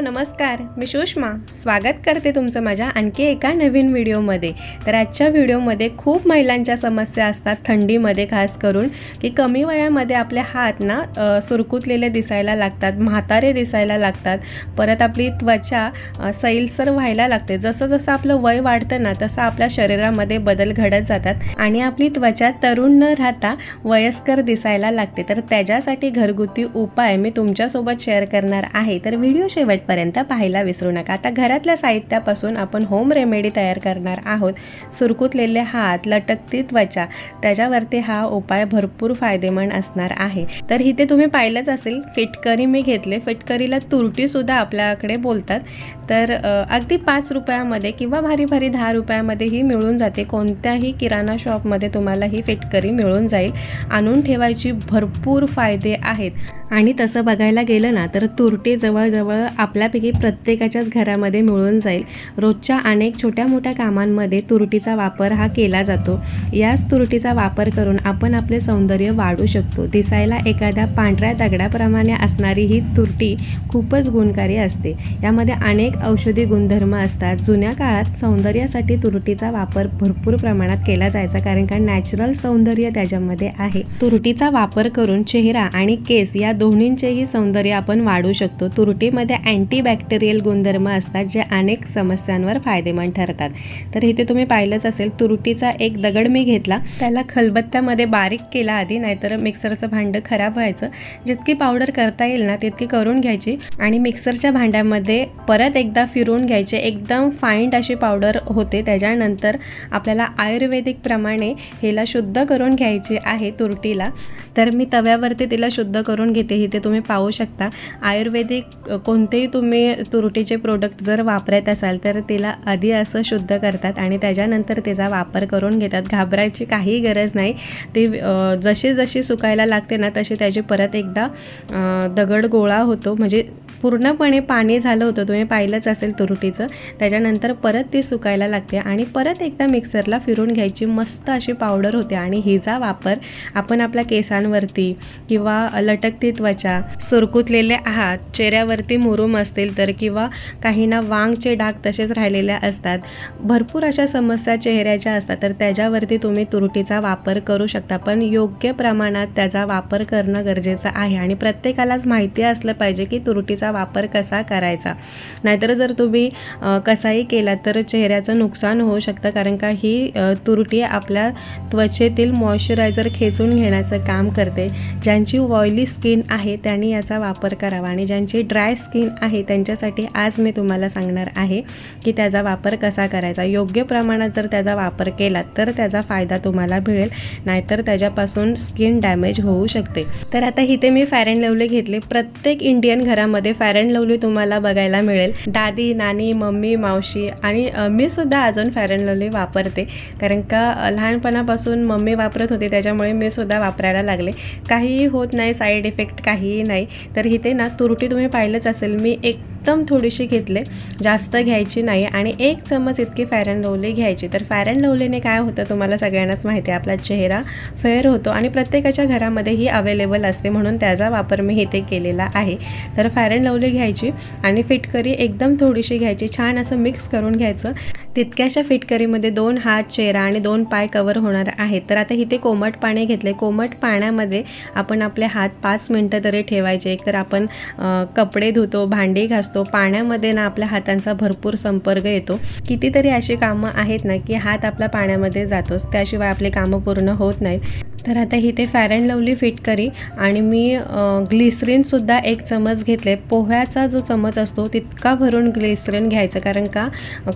नमस्कार मी सुषमा. स्वागत करते तुमचं माझ्या आणखी एका नवीन व्हिडिओमध्ये. तर आजच्या व्हिडिओमध्ये खूप महिलांच्या समस्या असतात थंडीमध्ये खास करून की कमी वयामध्ये आपले हात ना सुरकुतलेले दिसायला लागतात म्हातारे दिसायला लागतात. परत आपली त्वचा सैलसर व्हायला लागते. जसं जसं आपलं वय वाढतं ना तसं आपल्या शरीरामध्ये बदल घडत जातात आणि आपली त्वचा तरुण न राहता वयस्कर दिसायला लागते. तर त्याच्यासाठी घरगुती उपाय मी तुमच्यासोबत शेअर करणार आहे. तर व्हिडिओ शेवटपर्यंत पाहायला विसरू नका. आता घरातल्या साहित्यापासून आपण होम रेमेडी तयार करणार आहोत. सुरकुतलेले हात लटकती त्वचा त्याच्यावरती हा उपाय भरपूर फायदेमंद असणार आहे. तर इथे तुम्ही पाहिलंच असेल फिटकरी मी घेतले. फिटकरीला तुरटीसुद्धा आपल्याकडे बोलतात. तर अगदी पाच रुपयामध्ये किंवा भारी भारी दहा रुपयामध्येही मिळून जाते. कोणत्याही किराणा शॉपमध्ये तुम्हाला ही फिटकरी मिळून जाईल. आणून ठेवायची भरपूर फायदे आहेत. आणि तसं बघायला गेलं ना तर तुरटी जवळजवळ आपल्यापैकी प्रत्येकाच्याच घरामध्ये मिळून जाईल. रोजच्या अनेक छोट्या मोठ्या कामांमध्ये तुरटीचा वापर हा केला जातो. याच तुरटीचा वापर करून आपण आपले सौंदर्य वाढू शकतो. दिसायला एखाद्या पांढऱ्या दगडाप्रमाणे असणारी ही तुरटी खूपच गुणकारी असते. यामध्ये अनेक औषधी गुणधर्म असतात. जुन्या काळात सौंदर्यासाठी तुरटीचा वापर भरपूर प्रमाणात केला जायचा कारण का नॅचरल सौंदर्य त्याच्यामध्ये आहे. तुरटीचा वापर करून चेहरा आणि केस या दोन्हींचेही सौंदर्य आपण वाढू शकतो. तुरटीमध्ये अँटीबॅक्टेरियल गुणधर्म असतात जे अनेक समस्यांवर फायदेमंद ठरतात. तर इथे तुम्ही पाहिलंच असेल तुरटीचा एक दगड मी घेतला. त्याला खलबत्त्यामध्ये बारीक केला आधी नाहीतर मिक्सरचं भांडं खराब व्हायचं. जितकी पावडर करता येईल ना तितकी करून घ्यायची. आणि मिक्सरच्या भांड्यामध्ये परत एकदा फिरवून घ्यायचे. एकदम फाईंड अशी पावडर होते. त्याच्यानंतर आपल्याला आयुर्वेदिक प्रमाणे हिला शुद्ध करून घ्यायची आहे तुरटीला. तर मी तव्यावरती तिला शुद्ध करून घेते. इथे तुम्ही पाहू शकता. आयुर्वेदिक कोणतेही तुम्ही तुरटीचे प्रोडक्ट जर वापरत असाल तर तिला आधी असं शुद्ध करतात आणि त्याच्यानंतर त्याचा वापर करून घेतात. घाबरायची काही गरज नाही. ती जशी जशी सुकायला लागते ना तशी त्याची परत एकदा दगड गोळा होतो. म्हणजे पूर्णपणे पाणी झालं होतं तुम्ही पाहिलंच असेल तुरटीचं. त्याच्यानंतर परत ती सुकायला लागते आणि परत एकदा मिक्सरला फिरून घ्यायची मस्त अशी पावडर होते आणि हिचा वापर आपण आपल्या केसांवरती किंवा लटकती त्वचा सुरकुतलेले आहात चेहऱ्यावरती मुरूम असतील तर किंवा काहींना वांगचे डाग तसेच राहिलेले असतात भरपूर अशा समस्या चेहऱ्याच्या असतात तर त्याच्यावरती तुम्ही तुरटीचा वापर करू शकता. पण योग्य प्रमाणात त्याचा वापर करणं गरजेचं आहे आणि प्रत्येकालाच माहिती असलं पाहिजे की तुरटीचा वापर कसा करायचा? नाहीतर जर तुम्ही कसाही केला तर चेहऱ्याचं नुकसान होऊ शकतं. कारण का ही तुरटी आपल्या त्वचेतील मॉइश्चरायझर खेचून घेण्याचं काम करते. ज्यांची ऑइली स्किन आहे त्यांनी याचा वापर करावा. आणि ज्यांची ड्राय स्किन आहे त्यांच्यासाठी आज मी तुम्हाला सांगणार आहे की त्याचा वापर कसा करायचा. योग्य प्रमाणात जर त्याचा वापर केला तर त्याचा फायदा तुम्हाला मिळेल. नाहीतर त्याच्यापासून स्किन डॅमेज होऊ शकते. तर आता इथे मी फॅर अँड लवली घेतले. प्रत्येक इंडियन घरामध्ये फॅर अँड लवली तुम्हाला बघायला मिळेल. दादी नानी मम्मी मावशी आणि मी सुद्धा अजून फॅर अँड लवली वापरते. कारण का लहानपणापासून मम्मी वापरत होती त्याच्यामुळे मी सुद्धा वापरायला लागले. काहीही होत नाही साईड इफेक्ट काहीही नाही. तर इथे ना तुरटी तुम्ही पाहिलंच असेल. मी एक एकदम थोडीशी घेतले. जास्त घ्यायची नाही आणि एक चमच इतकी फॅर अँड लवली घ्यायची. तर फॅर अँड लवलीने काय होतं तुम्हाला सगळ्यांनाच माहिती आहे. आपला चेहरा फेअर होतो आणि प्रत्येकाच्या घरामध्ये ही अवेलेबल असते म्हणून त्याचा वापर मी इथे केलेला आहे. तर फॅर अँड लवली घ्यायची आणि फिटकरी एकदम थोडीशी घ्यायची. छान असं मिक्स करून घ्यायचं. तितक्याशा फिटकरीमध्ये दोन हात चेहरा आणि दोन पाय कवर होणार आहेत. तर आता इथे कोमट पाणी घेतले. कोमट पाण्यामध्ये आपण आपले हात पाच मिनटं तरी ठेवायचे. एकतर आपण कपडे धुतो भांडी घासतो पाण्यामध्ये ना आपल्या हातांचा भरपूर संपर्क येतो. कितीतरी अशी कामं आहेत ना की हात आपला पाण्यामध्ये जातोच. त्याशिवाय आपले कामं पूर्ण होत नाहीत. तर आता इथे फॅर अँड लवली फिटकरी आणि मी ग्लिसरीनसुद्धा एक चमच घेतले. पोह्याचा जो चमच असतो तितका भरून ग्लिसरीन घ्यायचं कारण का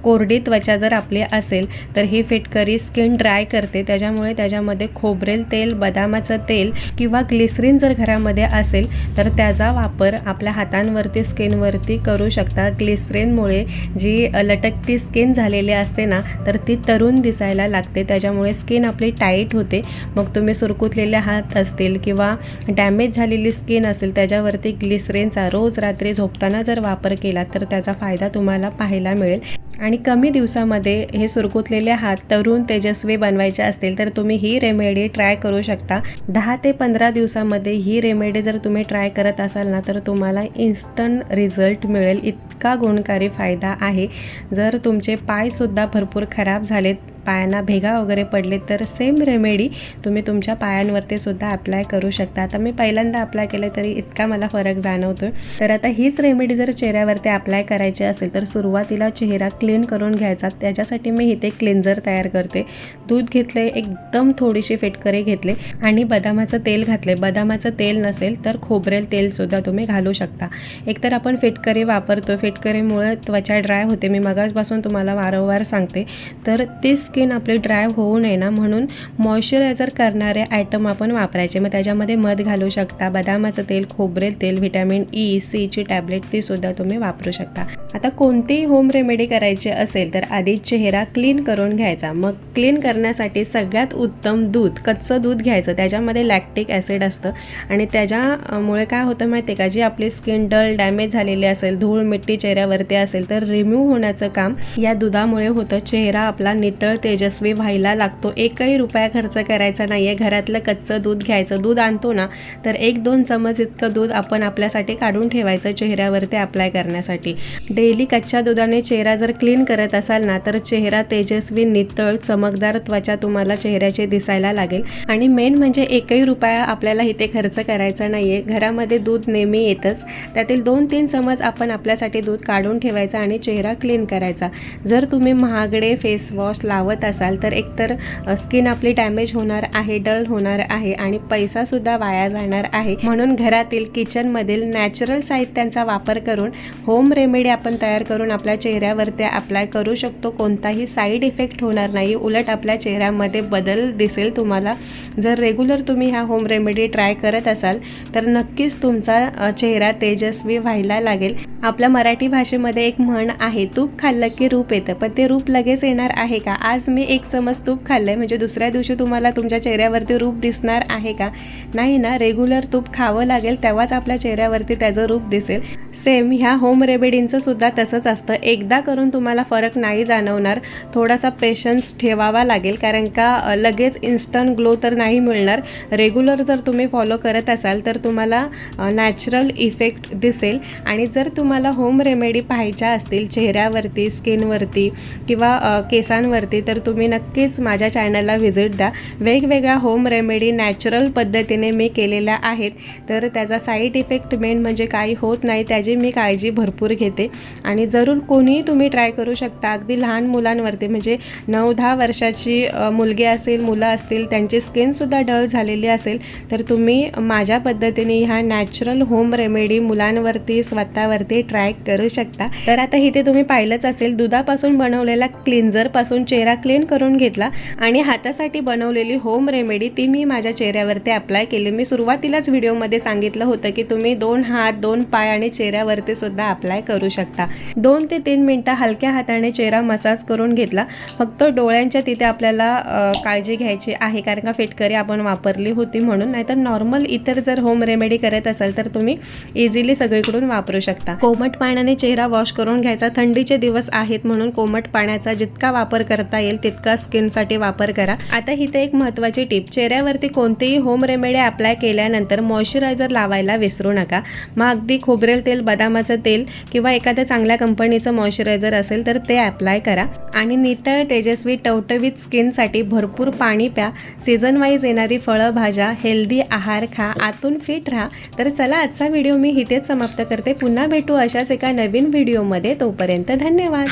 कोरडी त्वचा जर आपली असेल तर ही फिटकरी स्किन ड्राय करते. त्याच्यामुळे त्याच्यामध्ये खोबरेल तेल बदामाचं तेल किंवा ग्लिसरीन जर घरामध्ये असेल तर त्याचा वापर आपल्या हातांवरती स्किनवरती करू शकता. ग्लिसरीनमुळे जी लटकती स्किन झालेली असते ना तर ती तरुण दिसायला लागते. त्याच्यामुळे स्किन आपली टाईट होते. मग तुम्ही सुरकुतलेले हात असतील किंवा डॅमेज झालेली स्किन असेल त्याच्यावरती ग्लिसरेनचा रोज रात्री झोपताना जर वापर केला तर त्याचा फायदा तुम्हाला पाहायला मिळेल. आणि कमी दिवसामध्ये हे सुरकुतलेले हात तरुण तेजस्वी बनवायचे असतील तर तुम्ही ही रेमेडी ट्राय करू शकता. दहा ते पंधरा दिवसामध्ये ही रेमेडी जर तुम्ही ट्राय करत असाल ना तर तुम्हाला इन्स्टंट रिझल्ट मिळेल. इतका गुणकारी फायदा आहे. जर तुमचे पायसुद्धा भरपूर खराब झालेत पायांना भेगा वगैरे पडले तर सेम रेमेडी तुम्ही तुमच्या पायांवरती सुद्धा अप्लाय करू शकता. आता मी पहिल्यांदा अप्लाय केलं तरी इतका मला फरक जाणवतो तर आता हीच रेमेडी जर चेहऱ्यावरती अप्लाय करायची असेल तर सुरुवातीला चेहरा क्लीन करून घ्यायचा. त्याच्यासाठी मी इथे क्लिन्झर तयार करते. दूध घेतले एकदम थोडीशी फेटकरी घेतले आणि बदामाचं तेल घातले बदामाचं तेल नसेल तर खोबरेल तेलसुद्धा तुम्ही घालू शकता. एकतर आपण फेटकरी वापरतो फिटकरीमुळे त्वचा ड्राय होते. मी मगाचपासून तुम्हाला वारंवार सांगते. तर ती स्किन आपली ड्राय होऊ नये ना म्हणून मॉइश्चरायझर करणारे आयटम आपण वापरायचे. मग त्याच्यामध्ये मध घालू शकता बदामाचं तेल खोबरेल तेल व्हिटॅमिन ई सीची टॅबलेट ती सुद्धा तुम्ही वापरू शकता. आता कोणतीही होम रेमेडी करायची असेल तर आधी चेहरा क्लीन करून घ्यायचा. मग क्लीन करण्यासाठी सगळ्यात उत्तम दूध कच्चं दूध घ्यायचं. त्याच्यामध्ये लॅक्टिक ॲसिड असतं. आणि त्याच्यामुळे काय होतं माहिती आहे का? जी आपली स्किन डल डॅमेज झालेली असेल धूळ मिट्टी चेहऱ्यावरती असेल तर रिमूव्ह होण्याचं काम या दुधामुळे होतं. चेहरा आपला नितळ तेजस्वी व्हायला लागतो. एकही रुपया खर्च करायचा नाही आहे घरातलं कच्चं दूध घ्यायचं. दूध आणतो ना तर एक दोन चमच इतकं दूध आपण आपल्यासाठी काढून ठेवायचं चेहऱ्यावरती अप्लाय करण्यासाठी. डेली कच्च्या दुधाने चेहरा जर क्लीन करत असाल ना तर चेहरा तेजस्वी नितळ चमकदार त्वचा तुम्हाला चेहऱ्याची दिसायला लागेल. आणि मेन म्हणजे एकही रुपया आपल्याला इथे खर्च करायचा नाही आहे घरामध्ये दूध नेहमी येतच. त्यातील दोन तीन चमच आपण आपल्यासाठी दूध काढून ठेवायचा आणि चेहरा क्लीन करायचा. जर तुम्ही महागडे फेस वॉश लावत असाल तर एकतर स्किन आपली डॅमेज होणार आहे डल होणार आहे आणि पैसासुद्धा वाया जाणार आहे. म्हणून घरातील किचनमधील नॅचरल साहित्यांचा वापर करून होम रेमेडी आपण तयार करून आपल्या चेहऱ्यावरती अप्लाय करू शकतो. कोणताही साईड इफेक्ट होणार नाही. उलट आपल्या चेहऱ्यामध्ये बदल दिसेल तुम्हाला. जर रेग्युलर तुम्ही ह्या होम रेमेडी ट्राय करत असाल तर नक्कीच तुमचा चेहरा तेजस्वी व्हायला लागेल. आपल्या मराठी भाषेमध्ये एक म्हण आहे तूप खाल्लं की रूप येतं. पण ते रूप लगेच येणार आहे का? आज मी एक चमच तूप खाल्लंय. म्हणजे दुसऱ्या दिवशी तुम्हाला तुमच्या चेहऱ्यावरती रूप दिसणार आहे का? नाही ना रेग्युलर तूप खावं लागेल तेव्हाच आपल्या चेहऱ्यावरती त्याचं रूप दिसेल. सेम ह्या होम रेमेडींचं सुद्धा तसंच असतं. एकदा करून तुम्हाला फरक नाही जाणवणार. थोडासा पेशन्स ठेवावा लागेल कारण का लगेच इन्स्टंट ग्लो तर नाही मिळणार. रेग्युलर जर तुम्ही फॉलो करत असाल तर तुम्हाला नॅचरल इफेक्ट दिसेल. आणि जर तुम्हाला होम रेमेडी पाहायच्या असतील चेहऱ्यावरती स्किनवरती किंवा केसांवरती तर तुम्ही नक्कीच माझ्या चॅनलला व्हिजिट द्या. वेगवेगळ्या होम रेमेडी नॅचरल पद्धतीने मी केलेल्या आहेत. तर त्याचा साईड इफेक्ट मेन म्हणजे काही होत नाही त्या त्याची मी काळजी भरपूर घेते. आणि जरूर कोणीही तुम्ही ट्राय करू शकता. अगदी लहान मुलांवरती म्हणजे नऊ दहा वर्षाची मुलगी असेल मुलं असतील त्यांची स्किनसुद्धा डल झालेली असेल तर तुम्ही माझ्या पद्धतीने ह्या नॅचरल होम रेमेडी मुलांवरती स्वतःवरती ट्राय करू शकता. तर आता इथे तुम्ही पाहिलंच असेल दुधापासून बनवलेला क्लिन्झरपासून चेहरा क्लीन करून घेतला आणि हातासाठी बनवलेली होम रेमेडी ती मी माझ्या चेहऱ्यावरती अप्लाय केली. मी सुरुवातीलाच व्हिडिओमध्ये सांगितलं होतं की तुम्ही दोन हात दोन पाय आणि चेहरा चेहऱ्यावरती सुद्धा अप्लाय करू शकता. दोन ते तीन मिनटं हलक्या हाताने चेहरा मसाज करून घेतला. फक्त डोळ्यांच्या तिथे आपल्याला काळजी घ्यायची आहे कारण का फिटकरी आपण वापरली होती म्हणून. नाहीतर नॉर्मल इतर जर होम रेमेडी करत असाल तर तुम्ही इझिली सगळीकडून वापरू शकता. कोमट पाण्याने चेहरा वॉश करून घ्यायचा. थंडीचे दिवस आहेत म्हणून कोमट पाण्याचा जितका वापर करता येईल तितका स्किनसाठी वापर करा. आता इथे एक महत्त्वाची टिप चेहऱ्यावरती कोणतीही होम रेमेडी अप्लाय केल्यानंतर मॉइश्चरायझर लावायला विसरू नका. मग अगदी खोबरेल तेल बदामाचं तेल किंवा एखाद्या चांगल्या कंपनीचं मॉइश्चरायझर असेल तर ते अप्लाय करा. आणि नितळ तेजस्वी टवटवीत स्किनसाठी भरपूर पाणी प्या. सीझन वाईज येणारी फळं भाज्या हेल्दी आहार खा. आतून फिट राहा. तर चला आजचा व्हिडिओ मी इथेच समाप्त करते. पुन्हा भेटू अशाच एका नवीन व्हिडिओमध्ये तोपर्यंत धन्यवाद.